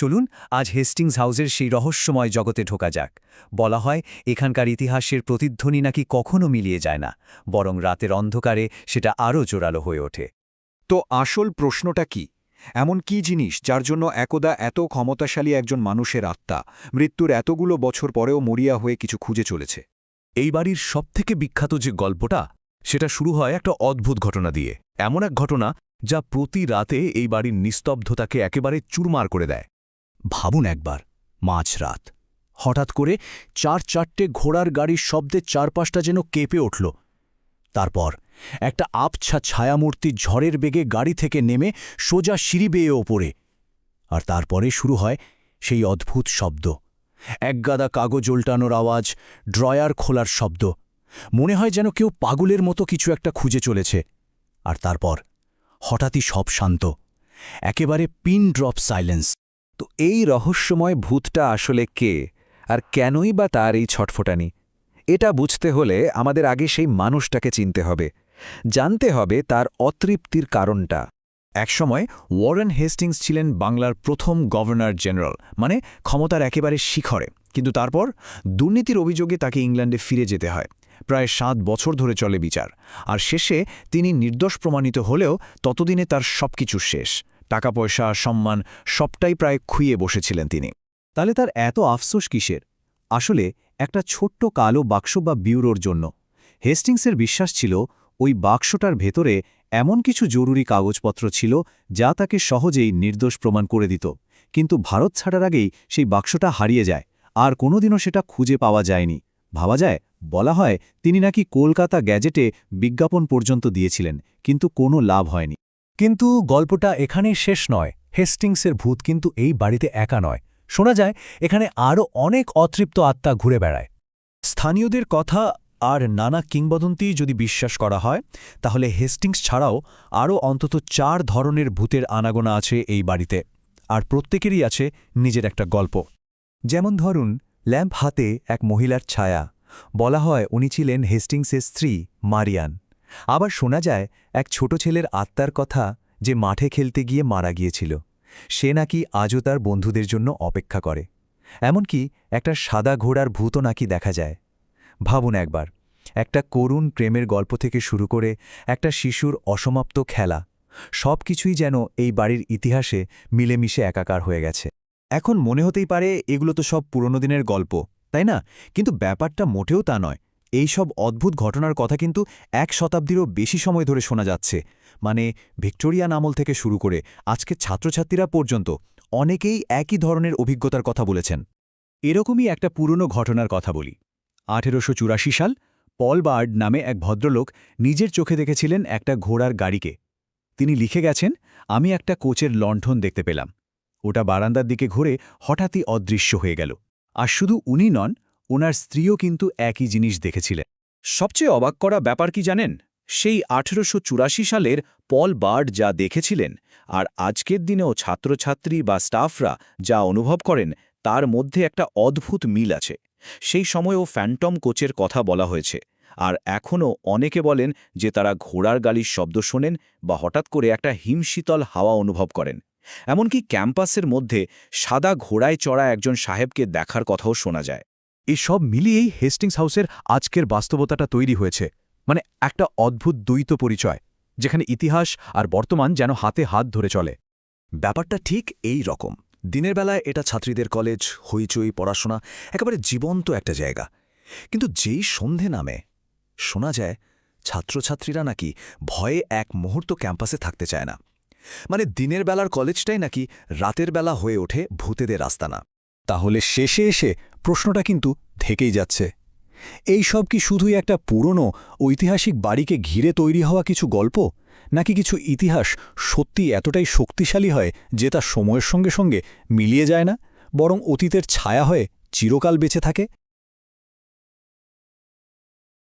চলুন আজ হেস্টিংস হাউসের সেই রহস্যময় জগতে ঢোকা যাক। বলা হয় এখানকার ইতিহাসের প্রতিধ্বনি নাকি কখনো মিলিয়ে যায় না বরং রাতের অন্ধকারে সেটা আরও জোরালো হয়ে ওঠে। তো আসল প্রশ্নটা কি? এমন কি জিনিস যার জন্য একদা এত ক্ষমতাশালী একজন মানুষের আত্মা মৃত্যুর এতগুলো বছর পরেও মরিয়া হয়ে কিছু খুঁজে চলেছে? এই বাড়ির সবথেকে বিখ্যাত যে গল্পটা সেটা শুরু হয় একটা অদ্ভুত ঘটনা দিয়ে। এমন এক ঘটনা যা প্রতি রাতে এই বাড়ির নিস্তব্ধতাকে একেবারে চুরমার করে দেয়। ভাবুন একবার মাঝরাত হঠাৎ করে চার চারটে ঘোড়ার গাড়ির শব্দে চারপাশটা যেন কেঁপে উঠল। তারপর একটা আবছা ছায়ামূর্তি ঝড়ের বেগে গাড়ি থেকে নেমে সোজা সিঁড়ি বেয়ে ওপরে। আর তারপরে শুরু হয় সেই অদ্ভুত শব্দ। একগাদা কাগজ উল্টানোর আওয়াজ, ড্রয়ার খোলার শব্দ। মনে হয় যেন কেউ পাগলের মতো কিছু একটা খুঁজে চলেছে। আর তারপর হঠাৎই সব শান্ত। একেবারে পিন ড্রপ সাইলেন্স। তো এই রহস্যময় ভূতটা আসলে কে? আর কেনই বা তার এই ছটফটানি? এটা বুঝতে হলে আমাদের আগে সেই মানুষটাকে চিনতে হবে। জানতে হবে তার অতৃপ্তির কারণটা। একসময় ওয়ারেন হেস্টিংস ছিলেন বাংলার প্রথম গভর্নর জেনারেল মানে ক্ষমতার একেবারে শিখরে। কিন্তু তারপর দুর্নীতির অভিযোগে তাকে ইংল্যান্ডে ফিরে যেতে হয়। প্রায় সাত বছর ধরে চলে বিচার। আর শেষে তিনি নির্দোষ প্রমাণিত হলেও ততদিনে তার সবকিছু শেষ। টাকা পয়সা সম্মান, সবটাই প্রায় খুইয়ে বসেছিলেন তিনি। তাহলে তার এত আফসোস কিসের? আসলে একটা ছোট্ট কালো বাক্স বা বিউরোর জন্য। হেস্টিংসের বিশ্বাস ছিল, ওই বাক্সটার ভেতরে এমন কিছু জরুরি কাগজপত্র ছিল যা তাকে সহজেই নির্দোষ প্রমাণ করে দিত। কিন্তু ভারত ছাড়ার আগেই সেই বাক্সটা হারিয়ে যায়, আর কোনোদিনও সেটা খুঁজে পাওয়া যায়নি। ভাবা যায়, বলা হয় তিনি নাকি কলকাতা গ্যাজেটে বিজ্ঞাপন পর্যন্ত দিয়েছিলেন, কিন্তু কোনো লাভ হয়নি। কিন্তু গল্পটা এখানেই শেষ নয়। হেস্টিংসের ভূত কিন্তু এই বাড়িতে একা নয়। শোনা যায়, এখানে আরও অনেক অতৃপ্ত আত্মা ঘুরে বেড়ায়। স্থানীয়দের কথা আর নানা কিংবদন্তি যদি বিশ্বাস করা হয়, তাহলে হেস্টিংস ছাড়াও আরও অন্তত চার ধরনের ভূতের আনাগোনা আছে এই বাড়িতে। আর প্রত্যেকেরই আছে নিজের একটা গল্প। যেমন ধরুন, ল্যাম্প হাতে এক মহিলার ছায়া। বলা হয় উনি ছিলেন হেস্টিংসের স্ত্রী, মারিয়ান। আবার শোনা যায়, এক ছোট ছেলের আত্মার কথা যে মাঠে খেলতে গিয়ে মারা গিয়েছিল। সে নাকি আজও তার বন্ধুদের জন্য অপেক্ষা করে। এমনকি একটা সাদা ঘোড়ার ভূতও নাকি দেখা যায়। ভাবুন একবার, একটা করুণ প্রেমের গল্প থেকে শুরু করে একটা শিশুর অসমাপ্ত খেলা সব কিছুই যেন এই বাড়ির ইতিহাসে মিলেমিশে একাকার হয়ে গেছে। এখন মনে হতেই পারে এগুলো তো সব পুরনো দিনের গল্প, তাই না? কিন্তু ব্যাপারটা মোটেও তা নয়। এই সব অদ্ভুত ঘটনার কথা কিন্তু এক শতাব্দীরও বেশি সময় ধরে শোনা যাচ্ছে। মানে ভিক্টোরিয়ান আমল থেকে শুরু করে আজকে ছাত্রছাত্রীরা পর্যন্ত অনেকেই একই ধরনের অভিজ্ঞতার কথা বলেছেন। এরকমই একটা পুরনো ঘটনার কথা বলি। আঠেরোশো চুরাশি সাল পল বার্ড নামে এক ভদ্রলোক নিজের চোখে দেখেছিলেন একটা ঘোড়ার গাড়িকে। তিনি লিখে গেছেন, আমি একটা কোচের লণ্ঠন দেখতে পেলাম। ওটা বারান্দার দিকে ঘুরে হঠাৎই অদৃশ্য হয়ে গেল। আর শুধু উনি নন ওনার স্ত্রীও কিন্তু একই জিনিস দেখেছিলেন। সবচেয়ে অবাক করা ব্যাপার কি জানেন? সেই আঠেরোশো চুরাশি সালের পল বার্ড যা দেখেছিলেন আর আজকের দিনেও ছাত্রছাত্রী বা স্টাফরা যা অনুভব করেন, তার মধ্যে একটা অদ্ভুত মিল আছে। সেই সময়ও ফ্যান্টম কোচের কথা বলা হয়েছে আর এখনও অনেকে বলেন যে তারা ঘোড়ার গালির শব্দ শোনেন বা হঠাৎ করে একটা হিমশীতল হাওয়া অনুভব করেন। এমনকি ক্যাম্পাসের মধ্যে সাদা ঘোড়ায় চড়া একজন সাহেবকে দেখার কথাও শোনা যায়। এই সব মিলিয়েই হেস্টিংস হাউসের আজকের বাস্তবতাটা তৈরি হয়েছে। মানে একটা অদ্ভুত দ্বৈত পরিচয়, যেখানে ইতিহাস আর বর্তমান যেন হাতে হাত ধরে চলে। ব্যাপারটা ঠিক এই রকম। দিনের বেলায় এটা ছাত্রীদের কলেজ, হইচই, পড়াশোনা, একেবারে জীবন্ত একটা জায়গা। কিন্তু যেই সন্ধে নামে, শোনা যায়, ছাত্রছাত্রীরা নাকি ভয়ে এক মুহূর্ত ক্যাম্পাসে থাকতে চায় না। মানে দিনের বেলার কলেজটাই নাকি রাতের বেলা হয়ে ওঠে ভূতেদের আস্তানা। তাহলে শেষে এসে প্রশ্নটা কিন্তু থেকেই যাচ্ছে। এই সব কি শুধুই একটা পুরনো, ঐতিহাসিক বাড়িকে ঘিরে তৈরি হওয়া কিছু গল্প? নাকি কিছু ইতিহাস সত্যি এতটাই শক্তিশালী হয় যে তা সময়ের সঙ্গে সঙ্গে মিলিয়ে যায় না, বরং অতীতের ছায়া হয়ে চিরকাল বেঁচে থাকে?